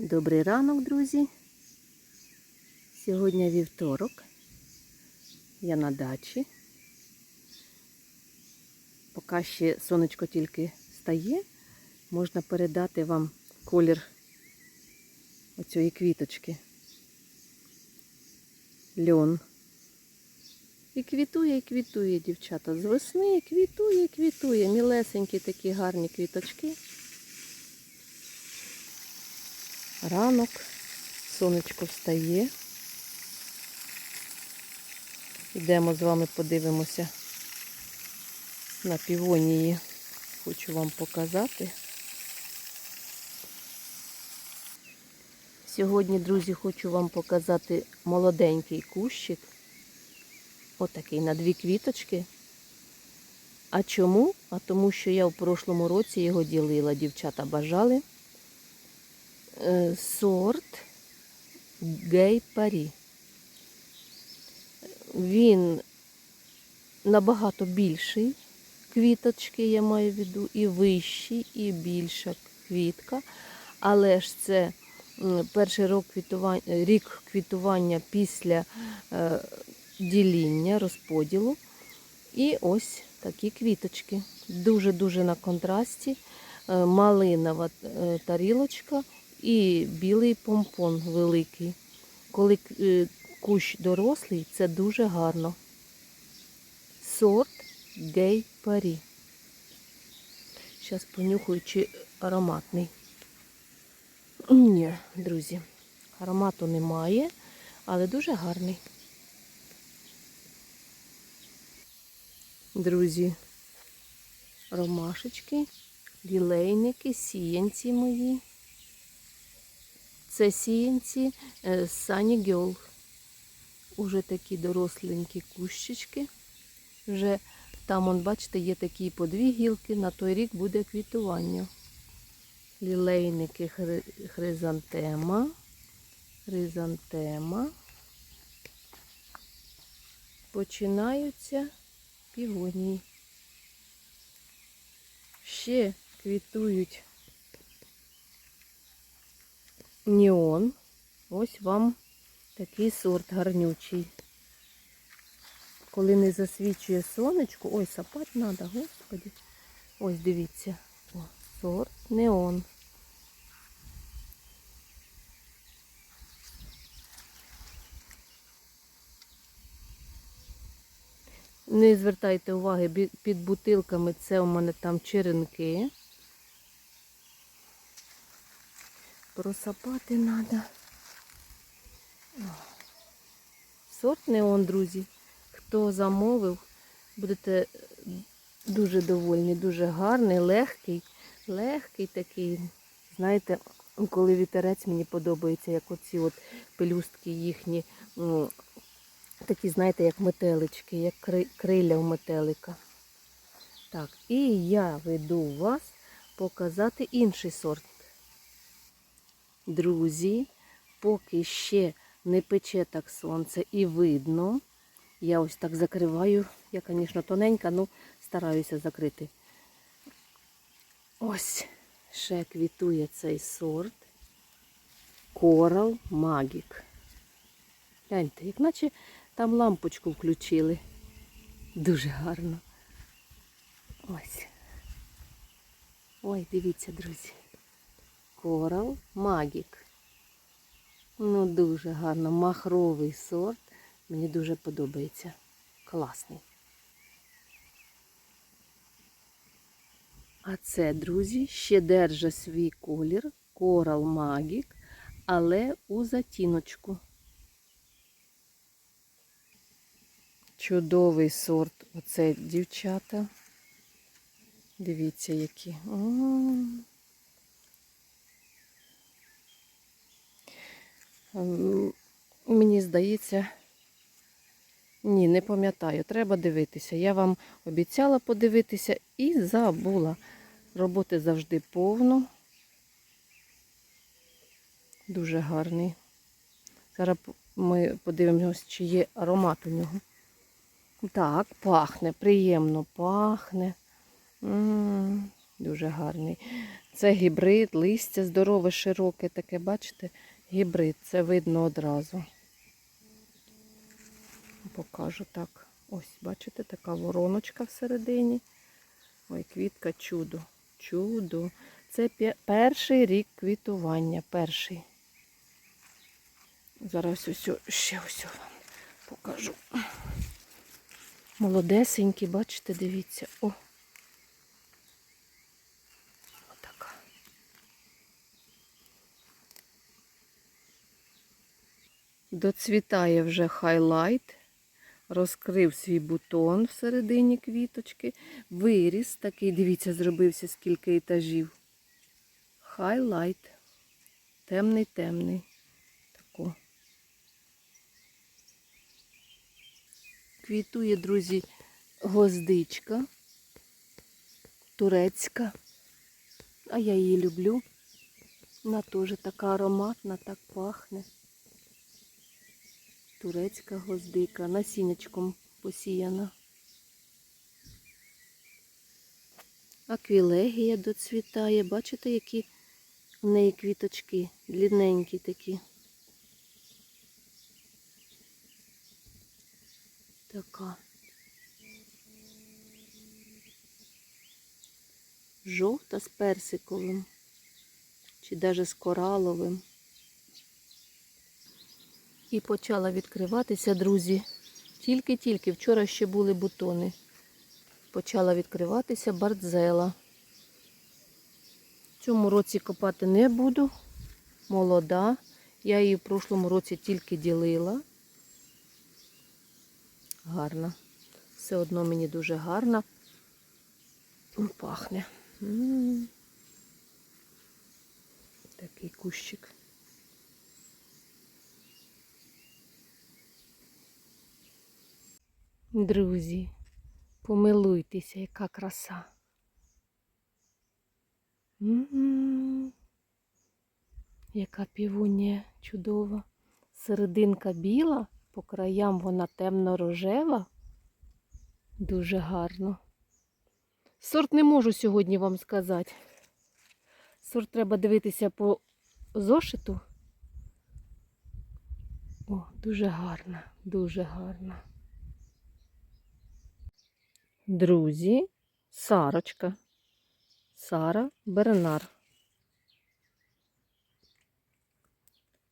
Добрий ранок, друзі. Сьогодні вівторок. Я на дачі. Поки ще сонечко тільки стає, можна передати вам колір оцієї квіточки. Льон. І квітує, і квітує, дівчата. З весни квітує, квітує. Мілесенькі такі гарні квіточки. Ранок, сонечко встає. Йдемо з вами подивимося на півонії. Хочу вам показати. Сьогодні, друзі, хочу вам показати молоденький кущик. Отакий на дві квіточки. А чому? А тому що я в прошлому році його ділила. Дівчата бажали. Е, Сорт Гей Парі. Він набагато більший квіточки, я маю в виду, і вищий, і більша квітка. Але ж це перший рік квітування, рік квітування після е, діління, розподілу. І ось такі квіточки. Дуже-дуже на контрасті. Е, Малинова тарілочка і білий помпон великий. Коли е, кущ дорослий, це дуже гарно. Сорт гей парі. Зараз понюхаю, чи ароматний. Ні, друзі, аромату немає, але дуже гарний. Друзі, ромашечки, лілейники, сіянці мої. Це сіянці е, Sunny Girl. Уже такі доросленькі кущички. Вже там, он, бачите, є такі по дві гілки, на той рік буде квітування. Лілейники хризантема. Хризантема. Починаються півонії. Ще квітують Неон. Ось вам такий сорт гарнючий. Коли не засвічує сонечко, ой, сапати треба, господи. Ось дивіться. О, сорт неон. Не звертайте уваги, під бутилками це у мене там черенки. Просапати треба. Сорт неон, друзі. Хто замовив, будете дуже довольні, дуже гарний, легкий, легкий такий. Знаєте, коли вітерець мені подобається, як оці от пелюстки їхні, м, такі, знаєте, як метелички, як кри- криля у метелика. Так, і я веду вас показати інший сорт. Друзі, поки ще не пече так сонце і видно. Я ось так закриваю. Я, звісно, тоненька, але стараюся закрити. Ось ще квітує цей сорт. Coral Magic. Гляньте, як наче там лампочку включили. Дуже гарно. Ось. Ой, дивіться, друзі. Coral Magic. Ну, дуже гарно. Махровий сорт. Мені дуже подобається. Класний. А це, друзі, ще держа свій колір. Coral Magic, але у затіночку. Чудовий сорт. Оце дівчата. Дивіться, які. М, Мені здається, ні, не пам'ятаю. Треба дивитися. Я вам обіцяла подивитися і забула. Роботи завжди повно. Дуже гарний. Зараз ми подивимось, чи є аромат у нього. Так, пахне, приємно пахне. М, Дуже гарний. Це гібрид, листя здорове, широке, таке, бачите, гібрид, це видно одразу. Покажу так. Ось, бачите, така вороночка всередині. Ой, квітка чудо. Чудо. Це перший рік квітування. Перший. Зараз ось ще ось вам покажу. Молодесенькі, бачите, дивіться. О. Доцвітає вже хайлайт, розкрив свій бутон всередині квіточки, виріс такий, дивіться, зробився скільки етажів. Хайлайт. Темний, темний. Тако. Квітує, друзі, гвоздичка, турецька. А я її люблю. Вона теж така ароматна, так пахне. Турецька гвоздика, насіннячком посіяна. Аквілегія доцвітає. Бачите, які в неї квіточки длинненькі такі. Така. Жовта з персиковим. Чи навіть з кораловим. І почала відкриватися, друзі. Тільки-тільки вчора ще були бутони. Почала відкриватися бардзела. Цьому році копати не буду. Молода. Я її в прошлому році тільки ділила. Гарна. Все одно мені дуже гарна. М, Пахне. М. Такий кущик. Друзі, помилуйтеся, яка краса. М-м. Яка півунія чудова. Серединка біла, по краям вона темно-рожева. Дуже гарно. Сорт не можу сьогодні вам сказати. Сорт треба дивитися по зошиту. О, дуже гарна, дуже гарна. Друзі, Сарочка. Сара Бернар.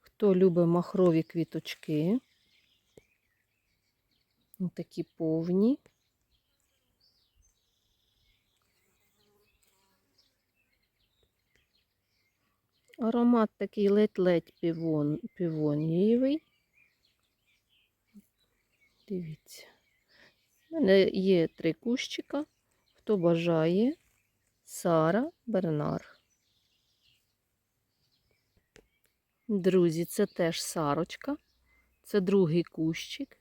Хто любить махрові квіточки? Такі повні. Аромат такий ледь-ледь півон, півонієвий. Дивіться. У мене є три кущика. Хто бажає, Сара Бернар. Друзі, це теж сарочка. Це другий кущик.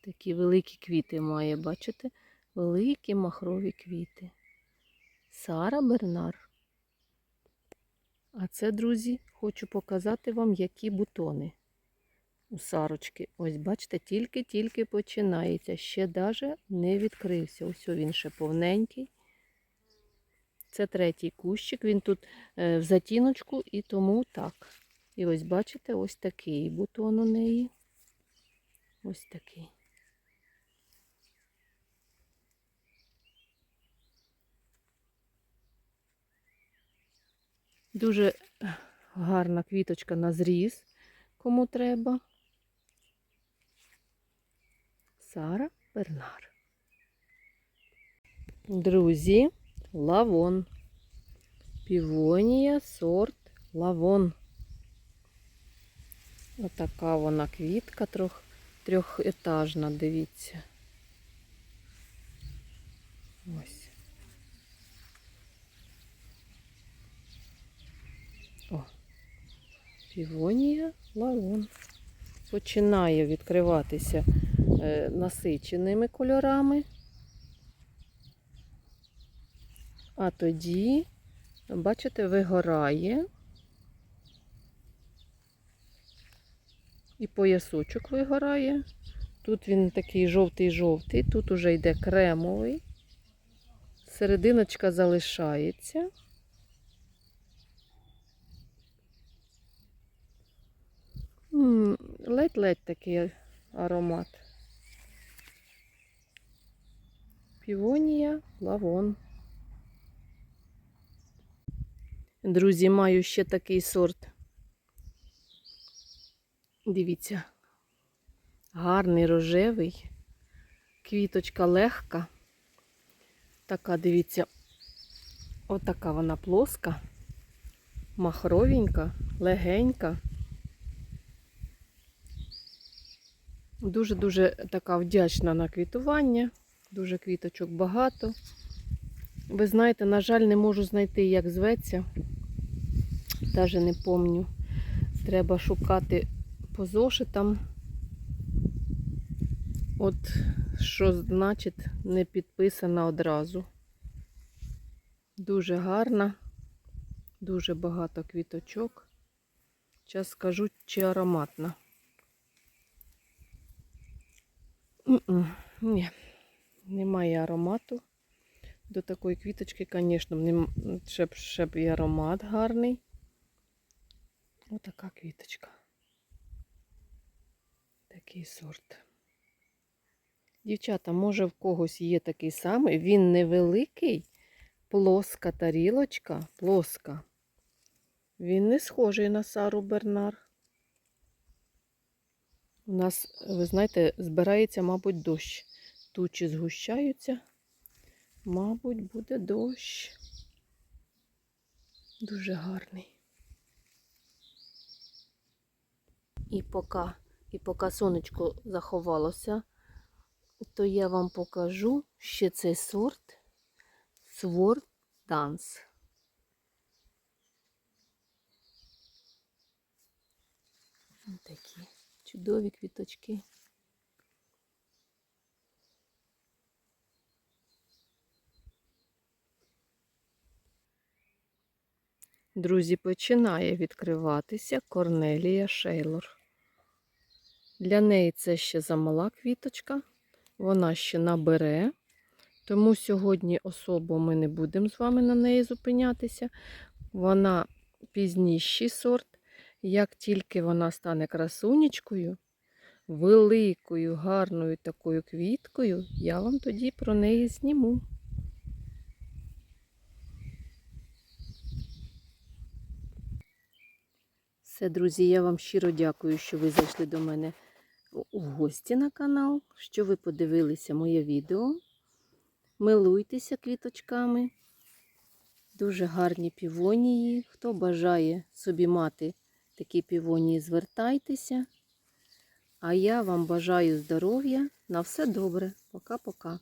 Такі великі квіти має, бачите? Великі махрові квіти. Сара Бернар. А це, друзі, хочу показати вам, які бутони у сарочки. Ось, бачите, тільки-тільки починається. Ще даже не відкрився. Ось він ще повненький. Це третій кущик. Він тут е, в затіночку і тому так. І ось, бачите, ось такий бутон у неї. Ось такий. Дуже гарна квіточка на зріз, кому треба. Сара Бернар. Друзі, лавон. Півонія сорт лавон. Отака вона квітка трьох, трьохетажна, дивіться. Ось. О, півонія лавон. Починає відкриватися насиченими кольорами. А тоді, бачите, вигорає. І поясочок вигорає. Тут він такий жовтий-жовтий, тут уже йде кремовий. Серединочка залишається. Ледь-ледь такий аромат. Півонія, лавон. Друзі, маю ще такий сорт. Дивіться, гарний рожевий, квіточка легка. Така, дивіться, отака вона плоска, махровенька, легенька. Дуже-дуже така вдячна на квітування. Дуже квіточок багато. Ви знаєте, на жаль, не можу знайти, як зветься. Даже не помню. Треба шукати по зошитам. От що значить не підписана одразу. Дуже гарна, дуже багато квіточок. Зараз скажу, чи ароматна. Ні, немає аромату. До такої квіточки, звісно, ще б і аромат гарний. Отака квіточка. Такий сорт. Дівчата, може в когось є такий самий. Він невеликий, плоска тарілочка, плоска. Він не схожий на Сару Бернар. У нас, ви знаєте, збирається, мабуть, дощ. Тучі згущаються. Мабуть, буде дощ. Дуже гарний. І поки, і поки сонечко заховалося, то я вам покажу ще цей сорт Sword Dance. Ось такі чудові квіточки. Друзі, починає відкриватися Корнелія Шейлор. Для неї це ще замала квіточка, вона ще набере, тому сьогодні особо ми не будемо з вами на неї зупинятися. Вона пізніший сорт. Як тільки вона стане красунечкою, великою, гарною такою квіткою, я вам тоді про неї зніму. Все, друзі, я вам щиро дякую, що ви зайшли до мене у гості на канал, що ви подивилися моє відео. Милуйтеся квіточками. Дуже гарні півонії. Хто бажає собі мати такі півонії, звертайтеся. А я вам бажаю здоров'я. На все добре. Пока-пока.